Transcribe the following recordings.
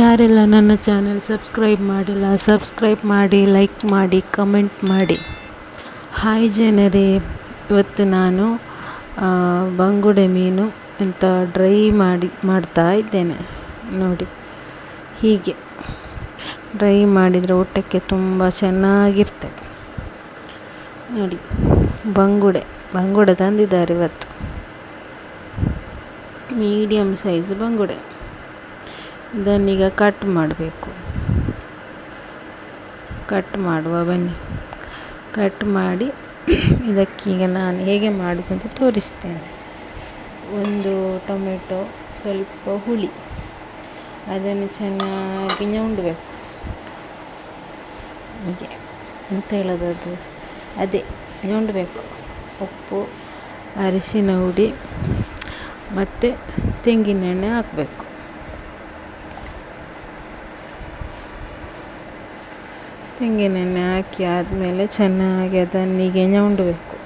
ಯಾರೆಲ್ಲ ನನ್ನ channel subscribe ಮಾಡಿಲ್ಲ, ಸಬ್ಸ್ಕ್ರೈಬ್ ಮಾಡಿ, ಲೈಕ್ ಮಾಡಿ, ಕಮೆಂಟ್ ಮಾಡಿ. ಹಾಯ್ ಜನರೇ, ಇವತ್ತು ನಾನು ಬಂಗುಡೆ ಮೀನು ಅಂತ ಡ್ರೈ ಮಾಡಿ, ಮಾಡ್ತಾ ಇದ್ದೇನೆ. ನೋಡಿ, ಹೀಗೆ. ಡ್ರೈ ಮಾಡಿದರೆ ಊಟಕ್ಕೆ ತುಂಬ ಚೆನ್ನಾಗಿರ್ತದೆ. ನೋಡಿ, ಬಂಗುಡೆ ಬಂಗುಡೆ ತಂದಿದ್ದಾರೆ ಇವತ್ತು. ಮೀಡಿಯಮ್ ಸೈಜ್ ಬಂಗುಡೆ. ಇದನ್ನೀಗ ಕಟ್ ಮಾಡಬೇಕು. ಕಟ್ ಮಾಡುವ, ಬನ್ನಿ. ಕಟ್ ಮಾಡಿ ಇದಕ್ಕೀಗ ನಾನು ಹೇಗೆ ಅಂತ ತೋರಿಸ್ತೇನೆ. ಒಂದು ಟೊಮೆಟೊ, ಸ್ವಲ್ಪ ಹುಳಿ. ಅದನ್ನು ಚೆನ್ನಾಗಿ ಉಂಡಬೇಕು ಹೀಗೆ. ಅಂತ ಹೇಳೋದದು? ಅದು ಅದೇ ಉಂಡಬೇಕು ಉಪ್ಪು, ಅರಿಶಿನ ಹುಡಿ, ಮತ್ತು ತೆಂಗಿನೆಣ್ಣೆ ಹಾಕಬೇಕು. ತೆಂಗಿನೆಣ್ಣೆ ಹಾಕಿ ಆದಮೇಲೆ ಚೆನ್ನಾಗಿ ಅದನ್ನೀಗೆ ಉಂಡಬೇಕು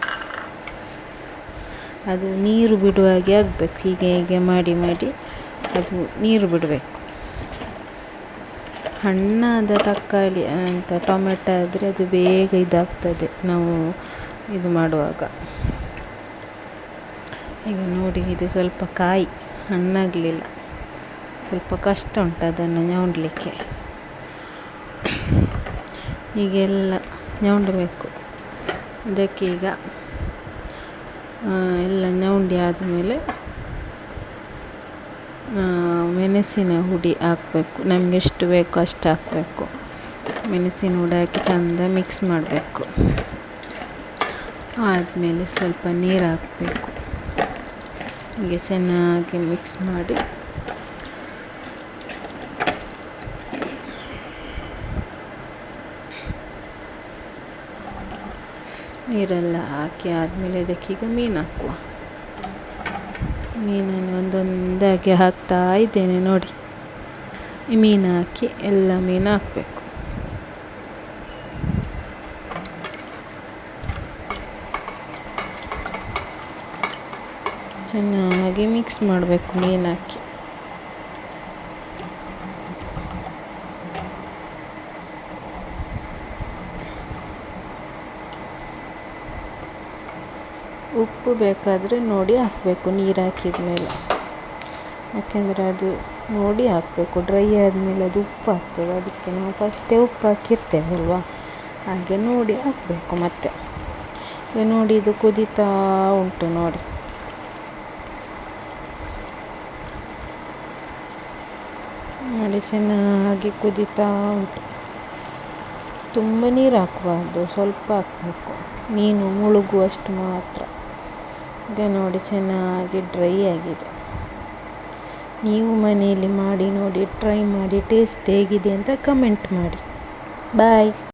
ಅದು ನೀರು ಬಿಡುವ ಹಾಗೆ ಆಗಬೇಕು. ಹೀಗೆ ಹೀಗೆ ಮಾಡಿ ಮಾಡಿ ಅದು ನೀರು ಬಿಡಬೇಕು. ಹಣ್ಣಾದ ತಕ್ಕಾಳಿ ಅಂತ ಟೊಮೆಟೊ ಆದರೆ ಅದು ಬೇಗ ಇದಾಗ್ತದೆ ನಾವು ಇದು ಮಾಡುವಾಗ. ಈಗ ನೋಡಿ, ಇದು ಸ್ವಲ್ಪ ಕಾಯಿ, ಹಣ್ಣಾಗಲಿಲ್ಲ. ಸ್ವಲ್ಪ ಕಷ್ಟ ಉಂಟು ಅದನ್ನು ñೌಂಡಲಿಕ್ಕೆ ಹೀಗೆಲ್ಲ ನೆಂಡಬೇಕು ಅದಕ್ಕೆ ಈಗ ಎಲ್ಲ ñೌಂಡಿ ಆದಮೇಲೆ ಮೆಣಸಿನ ಹುಡಿ ಹಾಕಬೇಕು. ನಮಗೆ ಎಷ್ಟು ಬೇಕೋ ಅಷ್ಟು ಹಾಕಬೇಕು. ಮೆಣಸಿನ ಹುಡಿ ಹಾಕಿ ಚೆಂದ ಮಿಕ್ಸ್ ಮಾಡಬೇಕು. ಆದಮೇಲೆ ಸ್ವಲ್ಪ ನೀರು ಹಾಕಬೇಕು. ಹೀಗೆ ಚೆನ್ನಾಗಿ ಮಿಕ್ಸ್ ಮಾಡಿ. ನೀರೆಲ್ಲ ಹಾಕಿ ಆದಮೇಲೆ ಇದಕ್ಕೀಗ ಮೀನು ಹಾಕುವ. ಮೀನನ್ನು ಒಂದೊಂದಾಗಿ ಹಾಕ್ತಾ ಇದ್ದೇನೆ ನೋಡಿ. ಮೀನು ಹಾಕಿ ಎಲ್ಲ ಮೀನು ಹಾಕಬೇಕು. ಚೆನ್ನಾಗಿ ಮಿಕ್ಸ್ ಮಾಡಬೇಕು ಮೀನು ಹಾಕಿ. ಉಪ್ಪು ಬೇಕಾದರೆ ನೋಡಿ ಹಾಕಬೇಕು, ನೀರು ಹಾಕಿದ ಮೇಲೆ ಯಾಕೆಂದರೆ ಅದು ನೋಡಿ ಹಾಕಬೇಕು ಡ್ರೈ ಆದಮೇಲೆ ಅದು ಉಪ್ಪು ಹಾಕ್ತೇವೆ ಅದಕ್ಕೆ ನಾವು ಫಸ್ಟೇ ಉಪ್ಪು ಹಾಕಿರ್ತೇವೆ ಅಲ್ವಾ? ಹಾಗೆ ನೋಡಿ ಹಾಕಬೇಕು ಮತ್ತೆ. ಈಗ ನೋಡಿ ಇದು ಕುದೀತಾ ಉಂಟು ನೋಡಿ. ನೋಡಿ, ಚೆನ್ನಾಗಿ ಕುದೀತಾ ಉಂಟು. ತುಂಬ ನೀರು ಹಾಕಬಾರ್ದು, ಸ್ವಲ್ಪ ಹಾಕಬೇಕು. ಮೀನು ಮುಳುಗುವಷ್ಟು ಮಾತ್ರ. ಈಗ ನೋಡಿ, ಚೆನ್ನಾಗಿ ಡ್ರೈ ಆಗಿದೆ. ನೀವು ಮನೆಯಲ್ಲಿ ಮಾಡಿ ನೋಡಿ, ಟ್ರೈ ಮಾಡಿ, ಟೇಸ್ಟ್ ಹೇಗಿದೆ ಅಂತ ಕಮೆಂಟ್ ಮಾಡಿ. ಬಾಯ್.